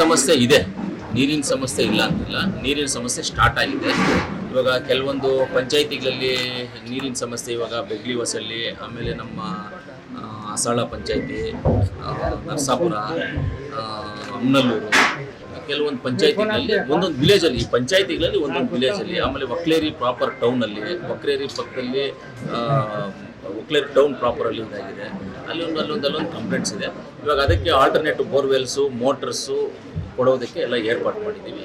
ಸಮಸ್ಯೆ ಇದೆ. ನೀರಿನ ಸಮಸ್ಯೆ ಇಲ್ಲ ಅಂತಿಲ್ಲ ನೀರಿನ ಸಮಸ್ಯೆ ಸ್ಟಾರ್ಟ್ ಆಗಿದೆ. ಇವಾಗ ಕೆಲವೊಂದು ಪಂಚಾಯಿತಿಗಳಲ್ಲಿ ನೀರಿನ ಸಮಸ್ಯೆ ಇವಾಗ ಬೆಗ್ಲಿ ಹೊಸಳ್ಳಿ, ಆಮೇಲೆ ನಮ್ಮ ಅಸಾಳ ಪಂಚಾಯಿತಿ ನರಸಾಪುರ ಅಮ್ನಲ್ಲೂರು, ಕೆಲವೊಂದು ಪಂಚಾಯಿತಿಗಳಲ್ಲಿ, ಒಂದೊಂದು ವಿಲೇಜಲ್ಲಿ ಈ ಪಂಚಾಯಿತಿಗಳಲ್ಲಿ ಒಂದೊಂದು ವಿಲೇಜಲ್ಲಿ ಆಮೇಲೆ ಒಕ್ಲೇರಿ ಪ್ರಾಪರ್ ಟೌನಲ್ಲಿ ಒಕ್ಲೇರಿ ಪಕ್ಕದಲ್ಲಿ ಒಕ್ಲೇರಿ ಟೌನ್ ಪ್ರಾಪರಲ್ಲಿ ಇದಾಗಿದೆ ಅಲ್ಲಿ ಒಂದು ಅಲ್ಲೊಂದು ಅಲ್ಲೊಂದು ಕಂಪ್ಲೇಂಟ್ಸ್ ಇದೆ. ಇವಾಗ ಅದಕ್ಕೆ ಆಲ್ಟರ್ನೇಟಿವ್ ಬೋರ್ವೆಲ್ಸು ಮೋಟರ್ಸು ಕೊಡೋದಕ್ಕೆ ಎಲ್ಲ ಏರ್ಪಾಡು ಮಾಡಿದ್ದೀವಿ.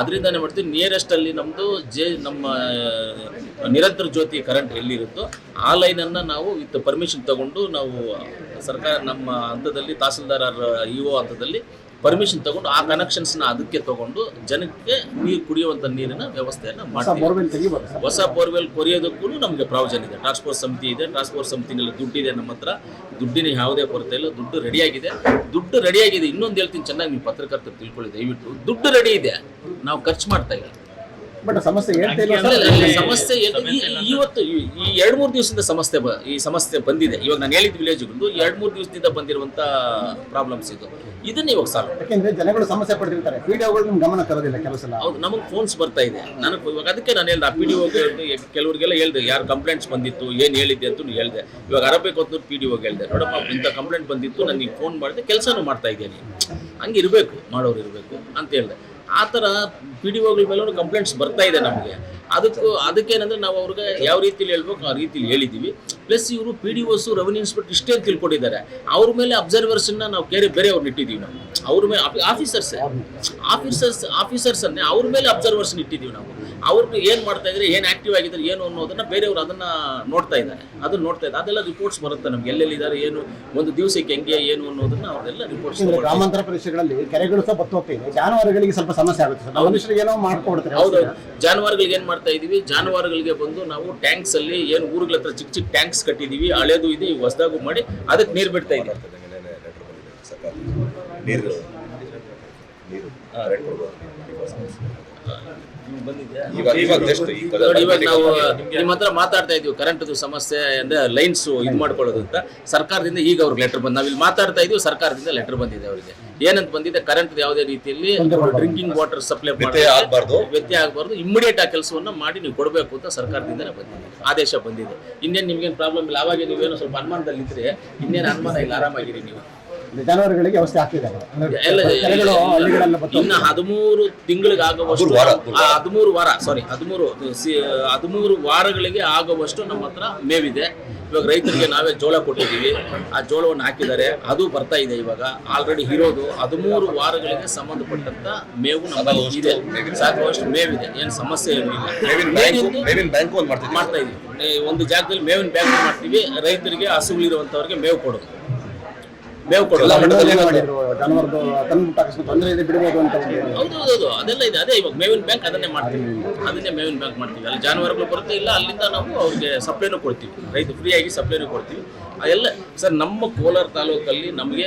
ಅದರಿಂದ ಏನು ಮಾಡ್ತೀವಿ ನಿಯರೆಸ್ಟ್ ಅಲ್ಲಿ ನಮ್ದು ಜೆ ನಮ್ಮ ನಿರಂತರ ಜ್ಯೋತಿ ಕರೆಂಟ್ ಎಲ್ಲಿರುತ್ತೋ ಆ ಲೈನ್ ಅನ್ನ ನಾವು ವಿತ್ ಪರ್ಮಿಷನ್ ತಗೊಂಡು ನಾವು ಸರ್ಕಾರ ನಮ್ಮ ಹಂತದಲ್ಲಿ ತಹಸೀಲ್ದಾರ್ ಇ ಒ ಹಂತದಲ್ಲಿ ಪರ್ಮಿಷನ್ ತಗೊಂಡು ಆ ಕನೆಕ್ಷನ್ಸ್ನ ಅದಕ್ಕೆ ತಗೊಂಡು ಜನಕ್ಕೆ ನೀರು ಕುಡಿಯುವಂತ ನೀರಿನ ವ್ಯವಸ್ಥೆಯನ್ನ ಮಾಡ್ತೀವಿ. ಹೊಸ ಬೋರ್ವೆಲ್ ಕೊರಿಯೋದಕ್ಕೂ ನಮಗೆ ಪ್ರಾವಿಷನ್ ಇದೆ. ಟ್ರಾನ್ಸ್ಪೋರ್ಟ್ ಸಮಿತಿ ಇದೆ. ಟ್ರಾನ್ಸ್ಪೋರ್ಟ್ ಸಮಿತಿನಲ್ಲಿ ದುಡ್ಡಿದೆ ನಮ್ಮ ಹತ್ರ. ದುಡ್ಡಿನ ಯಾವುದೇ ಕೊರತೆ ಇಲ್ಲ. ದುಡ್ಡು ರೆಡಿಯಾಗಿದೆ ದುಡ್ಡು ರೆಡಿಯಾಗಿದೆ ಇನ್ನೊಂದು ಹೇಳ್ತೀನಿ ಚೆನ್ನಾಗಿ ನೀವು ಪತ್ರಕರ್ತರು ತಿಳ್ಕೊಳ್ಳಿ ದಯವಿಟ್ಟು. ದುಡ್ಡು ರೆಡಿ ಇದೆ. ನಾವು ಖರ್ಚು ಮಾಡ್ತಾ ಇಲ್ಲ. ಬಟ್ ಸಮಸ್ಯೆ ಸಮಸ್ಯೆ ಇವತ್ತು ಈ- ಎರಡ್ ಮೂರು ದಿವಸದಿಂದ ಸಮಸ್ಯೆ ಬ- ಈ ಸಮಸ್ಯೆ ಬಂದಿದೆ. ಇವಾಗ ನಾನು ಹೇಳಿದ ಒಂದು ಎರಡ್ ಮೂರು ದಿವಸದಿಂದ ಬಂದಿರುವಂತ ಪ್ರಾಬ್ಲಮ್ಸ್ ಇದು. ಇದನ್ನ ಇವಾಗ ಸಾಲ್ವ್ ಯಾಕೆಂದ್ರೆ ಜನಗಳು ಸಮಸ್ಯೆ ಪಡ್ತಿರ್ತಾರೆ. ವಿಡಿಯೋಗಳು ನಿಮ್ಗೆ ಗಮನ ತರೋದಿಲ್ಲ ಕೆಲಸ ಹೌದು ನಮಗೆ ಫೋನ್ಸ್ ಬರ್ತಾ ಇದೆ. ನನಗೆ ಇವಾಗ ಅದಕ್ಕೆ ನಾನು ಹೇಳ್ದೆ ಆ ಪಿ ಡಿ ಕೆಲವರಿಗೆಲ್ಲ ಹೇಳ್ದೆ ಯಾರು ಕಂಪ್ಲೇಂಟ್ಸ್ ಬಂದಿತ್ತು ಏನು ಹೇಳಿದೆ ಅಂತ ಹೇಳ್ದೆ. ಇವಾಗ ಅರಬೇಕು ಅಂತ ಪಿ ಡಿ ಓಗೆ ಹೇಳಿದೆ ನೋಡಪ್ಪ ಇಂಥ ಕಂಪ್ಲೇಂಟ್ ಬಂದಿತ್ತು ನನಗೆ ಫೋನ್ ಮಾಡಿದೆ ಕೆಲಸನೂ ಮಾಡ್ತಾ ಇದ್ದೀನಿ. ಹಂಗೆ ಇರಬೇಕು ಮಾಡೋರು ಇರಬೇಕು ಅಂತ ಹೇಳಿದೆ. ಆ ಥರ ಪಿ ಡಿ ಒಗಳ ಮೇಲೂ ಕಂಪ್ಲೇಂಟ್ಸ್ ಬರ್ತಾ ಇದೆ ನಮಗೆ. ಅದಕ್ಕೂ ಅದಕ್ಕೇನಂದ್ರೆ ನಾವು ಅವ್ರಿಗೆ ಯಾವ ರೀತಿಲಿ ಹೇಳ್ಬೇಕು ಆ ರೀತಿಲಿ ಹೇಳಿದ್ದೀವಿ. ಪ್ಲಸ್ ಇವರು P D Os revenue inspector ಇಷ್ಟೇ ತಿಳ್ಕೊಂಡಿದ್ದಾರೆ. ಅವ್ರ ಮೇಲೆ ಅಬ್ಸರ್ವರ್ಸನ್ನ ನಾವು ಬೇರೆ ಬೇರೆಯವ್ರನ್ನ ಇಟ್ಟಿದ್ದೀವಿ ನಾವು. ಅವ್ರ ಮೇಲೆ ಆಫೀಸರ್ಸ್ ಆಫೀಸರ್ಸ್ ಆಫೀಸರ್ಸನ್ನೇ ಅವ್ರ ಮೇಲೆ ಅಬ್ಸರ್ವರ್ಸ್ನ ಇಟ್ಟಿದ್ದೀವಿ ನಾವು. ಅವ್ರನ್ನ ಏನು ಮಾಡ್ತಾ ಇದ್ರೆ ಏನು ಆಕ್ಟಿವ್ ಆಗಿದ್ದಾರೆ ಏನು ಅನ್ನೋದನ್ನ ಬೇರೆಯವರು ಅದನ್ನ ನೋಡ್ತಾ ಇದ್ದಾರೆ. ಅದನ್ನ ನೋಡ್ತಾ ಇದ್ದಾರೆ. ಅದೆಲ್ಲ ರಿಪೋರ್ಟ್ಸ್ ಬರುತ್ತೆ ನಮ್ಗೆ. ಎಲ್ಲೆಲ್ಲಿದ್ದಾರೆ ಏನು ಒಂದು ದಿವಸಕ್ಕೆ ಹೆಂಗೆ ಏನು ಅನ್ನೋದನ್ನ ಅವರೆಲ್ಲ ರಿಪೋರ್ಟ್ಸ್ ಗ್ರಾಮಾಂತರ ಪ್ರದೇಶಗಳಲ್ಲಿ ಕೆರೆಗಳು ಸಹ ಬತ್ತು ಹೋಗ್ತೀವಿ ಇದೆ. ಜಾನುವಾರುಗಳಿಗೆ ಸ್ವಲ್ಪ ಸಮಸ್ಯೆ ಆಗುತ್ತೆ ಮನುಷ್ಯರಿಗೆ ಏನೋ ಮಾಡ್ಕೊಡ್ತಾರೆ. ಹೌದು ಜಾನುವಾರುಗಳಿಗೆ ಏನ್ ಮಾಡ್ತಾ ಇದೀವಿ? ಜಾನುವಾರುಗಳಿಗೆ ಬಂದು ನಾವು ಟ್ಯಾಂಕ್ಸ್ ಅಲ್ಲಿ ಏನು ಊರುಗಳ ಹತ್ರ ಚಿಕ್ಕ ಚಿಕ್ಕ ಟ್ಯಾಂಕ್ಸ್ ಕಟ್ಟಿದೀವಿ ಹಳೇದು ಇದೆ ಹೊಸದಾಗೂ ಮಾಡಿ ಅದಕ್ಕೆ ನೀರು ಬಿಡ್ತಾ ಇದೆ ನೀರು ನೀರು. ಕರೆಂಟ್ ಕೊಡ್ಬೋದು ಇವಾಗ ನಾವು ನಿಮ್ಮ ಹತ್ರ ಮಾತಾಡ್ತಾ ಇದೀವಿ ಕರೆಂಟ್ದು ಸಮಸ್ಯೆ ಅಂದ್ರೆ ಲೈನ್ಸ್ ಇದು ಮಾಡ್ಕೊಳ್ಳೋದು ಅಂತ. ಸರ್ಕಾರದಿಂದ ಈಗ ಅವ್ರಿಗೆ ಲೆಟರ್ ಬಂದ್ ನಾವಿಲ್ಲಿ ಮಾತಾಡ್ತಾ ಇದೀವಿ ಸರ್ಕಾರದಿಂದ ಲೆಟರ್ ಬಂದಿದೆ ಅವರಿಗೆ. ಏನಂತ ಬಂದಿದೆ ಕರೆಂಟ್ ಯಾವುದೇ ರೀತಿಯಲ್ಲಿ ಡ್ರಿಂಕಿಂಗ್ ವಾಟರ್ ಸಪ್ಲೈ ಆಗ್ಬಾರ್ದು. ವ್ಯತ್ಯಯ ಆಗಬಾರ್ದು. ಇಮಿಡಿಯೇಟ್ ಆ ಕೆಲಸವನ್ನ ಮಾಡಿ ನೀವು ಕೊಡಬೇಕು ಅಂತ ಸರ್ಕಾರದಿಂದನೇ ಬಂದಿದೆ. ಆದೇಶ ಬಂದಿದೆ. ಇನ್ನೇನು ನಿಮ್ಗೇನು ಪ್ರಾಬ್ಲಮ್ ಇಲ್ಲ. ಅವಾಗ ನೀವೇನೋ ಸ್ವಲ್ಪ ಅನುಮಾನದಲ್ಲಿದ್ರೆ ಇನ್ನೇನು ಅನುಮಾನ ಇಲ್ಲ ಆರಾಮಾಗಿರಿ ನೀವು. ಜಾನುವಾರುಗಳಿಗೆ ವ್ಯವಸ್ಥೆ ಆಗ್ತಿದೆ. ಅಂದ್ರೆ ಎಲ್ಲ ಕೆರೆಗಳು ಇನ್ನು ಹದಿಮೂರು ತಿಂಗಳಿಗೆ ಆಗುವಷ್ಟು ಹದಿಮೂರು ವಾರ, ಆ, ಹದಿಮೂರು ವಾರ ಸಾರಿ ಹದಿಮೂರು ಸಿ- ಹದಿಮೂರು ವಾರಗಳಿಗೆ ಆಗುವಷ್ಟು ನಮ್ಮ ಹತ್ರ ಮೇವಿದೆ. ಇವಾಗ ರೈತರಿಗೆ ನಾವೇ ಜೋಳ ಕೊಟ್ಟಿದ್ದೀವಿ. ಆ ಜೋಳವನ್ನು ಹಾಕಿದ್ದಾರೆ. ಅದು ಬರ್ತಾ ಇದೆ ಇವಾಗ. ಆಲ್ರೆಡಿ ಇರೋದು ಹದಿಮೂರು ವಾರಗಳಿಗೆ ಸಂಬಂಧಪಟ್ಟಂತ ಮೇವು ನಮ್ಮಲ್ಲಿ ಇದೆ. ಸಾಕುವಷ್ಟು ಮೇವಿದೆ. ಏನು ಸಮಸ್ಯೆ ಏನಿಲ್ಲ ಇಲ್ಲ. ಮೇವಿನ ಬ್ಯಾಂಕು ಮೇವಿಂದು ಮೇವಿನ ಒಂದು ಮಾಡ್ತಾ ಇದೀವಿ. ಒಂದು ಜಾಗದಲ್ಲಿ ಮೇವಿನ ಬ್ಯಾಂಕ್ ಮಾಡ್ತೀವಿ. ರೈತರಿಗೆ ಹಸುಗಳಿರುವಂತವ್ರಿಗೆ ಮೇವು ಕೊಡೋದು. ಮೇವು ಕೊಡೋದು. ಎಲ್ಲ ತಂದು ತೊಂದರೆ ಇದೆ ಬಿಡಬಹುದು ಅಂತ ಹೌದು ಹೌದು ಅದೆಲ್ಲ ಇದೆ. ಅದೇ ಇವಾಗ ಮೇವಿನ ಬ್ಯಾಂಕ್ ಅದನ್ನೇ ಮಾಡ್ತೀವಿ. ಅದನ್ನೇ ಮೇವಿನ ಬ್ಯಾಂಕ್ ಮಾಡ್ತೀವಿ. ಅಲ್ಲಿ ಜಾನುವಾರುಗಳು ಬರುತ್ತೆ ಇಲ್ಲ ಅಲ್ಲಿಂದ ನಾವು ಅವ್ರಿಗೆ ಸಪ್ಲೈನು ಕೊಡ್ತೀವಿ. ರೈತ ಫ್ರೀಯಾಗಿ ಸಪ್ಲೈನೂ ಕೊಡ್ತೀವಿ. ಅದೆಲ್ಲ ಸರ್, ನಮ್ಮ ಕೋಲಾರ ತಾಲೂಕಲ್ಲಿ ನಮಗೆ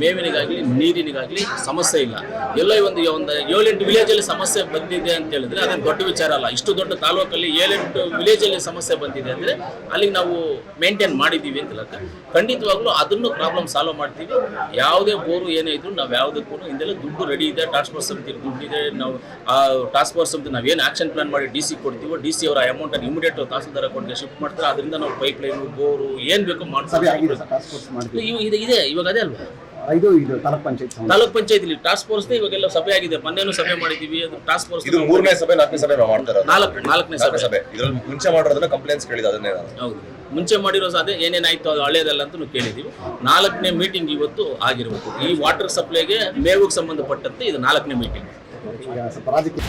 ಮೇವಿನಿಗಾಗಲಿ, ನೀರಿನಿಗಾಗಲಿ ಸಮಸ್ಯೆ ಇಲ್ಲ. ಎಲ್ಲ ಒಂದು ಒಂದು ಏಳೆಂಟು ವಿಲೇಜಲ್ಲಿ ಸಮಸ್ಯೆ ಬಂದಿದೆ ಅಂತ ಹೇಳಿದ್ರೆ ಅದೇ ದೊಡ್ಡ ವಿಚಾರ ಅಲ್ಲ. ಇಷ್ಟು ದೊಡ್ಡ ತಾಲೂಕಲ್ಲಿ ಏಳೆಂಟು ವಿಲೇಜಲ್ಲಿ ಸಮಸ್ಯೆ ಬಂದಿದೆ ಅಂದರೆ ಅಲ್ಲಿಗೆ ನಾವು ಮೇಂಟೈನ್ ಮಾಡಿದ್ದೀವಿ ಅಂತ ಲೆಕ್ಕ ಖಂಡಿತವಾಗ್ಲೂ ಅದನ್ನು ಪ್ರಾಬ್ಲಮ್ ಸಾಲ್ವ್ ಮಾಡ್ತೀವಿ. ಯಾವುದೇ ಬೋರು ಏನೇ ಇದ್ರು ನಾವು ಯಾವುದಕ್ಕೂ ಹಿಂದೆಲ್ಲ ದುಡ್ಡು ರೆಡಿ ಇದೆ. ಟಾಸ್ಕ್ ಸಮಿತಿ ದುಡ್ಡಿದೆ ನಾವು, ಆ ಟಾಸ್ಕ್ ಫೋರ್ಸ್ ಸಮಿತಿ ನಾವು ಏನು ಆಕ್ಷನ್ ಪ್ಲಾನ್ ಮಾಡಿ ಡಿ ಸಿ ಕೊಡ್ತೀವೋ ಡಿ ಸಿ ಅವರ ಅಮೌಂಟನ್ನು ಇಮಿಡಿಯೇಟ್ ತಹಸೀಲ್ದಾರ್ ಅಕೌಂಟ್ಗೆ ಶಿಫ್ಟ್ ಮಾಡ್ತಾರೆ. ಅದರಿಂದ ನಾವು ಪೈಪ್ ಲೈನು ಬೋರು ಏನು ಬೇಕೋ ಸಭೆ ಆಗಿದೆ ಮಾಡ್ತೀವಿ ಸರ್ ಟಾಸ್ಕ್ ಫೋರ್ಸ್ ಮಾಡಿದ್ವಿ ಇವು ಇದೆ ಇದೆ ಇವಾಗ ಅದೇ ಅಲ್ವಾ? ಇದು ಇದು ತಾಲೂಕ್ ಪಂಚಾಯತ್ ತಾಲೂಕ್ ಪಂಚಾಯತ್ ಇಲ್ಲಿ ಟಾಸ್ಕ್ ಫೋರ್ಸ್ ಇವಾಗೆಲ್ಲ ಸಭೆ ಆಗಿದೆ. ಮೊನ್ನೆನೂ ಸಭೆ ಮಾಡಿದೀವಿ ಅದು ಟಾಸ್ಕ್ ಫೋರ್ಸ್ ಇದು ಮೂರನೇ ಸಭೆ ನಾಲ್ಕನೇ ಸಭೆ ನಾವು ಮಾಡ್ತಾ ನಾಲ್ಕು ನಾಲ್ಕನೇ ಸಭೆ. ಸಭೆ. ಇದ್ರಲ್ಲಿ ಮುಂಚೆ ಮಾಡಿರೋದನ್ನ ಕಂಪ್ಲೇಂಟ್ಸ್ ಕೇಳಿದ ಅದನ್ನೇ ನಾನು. ಹೌದು. ಮುಂಚೆ ಮಾಡಿರೋ ಸಾಧ್ಯ ಅದೇ ಏನೇನಾಯ್ತು ಅದು ಹಳೇದಲ್ಲ ಅಂತ ಕೇಳಿದೀವಿ ನಾಲ್ಕನೇ ಮೀಟಿಂಗ್ ಇವತ್ತು ಆಗಿರ್ಬೇಕು. ಈ ವಾಟರ್ ಸಪ್ಲೈಗೆ ಮೇವಿಗೆ ಸಂಬಂಧಪಟ್ಟಂತೆ ಇದು ನಾಲ್ಕನೇ ಮೀಟಿಂಗ್ ಈಗ ಸ್ವಲ್ಪ ರಾಜಕೀಯ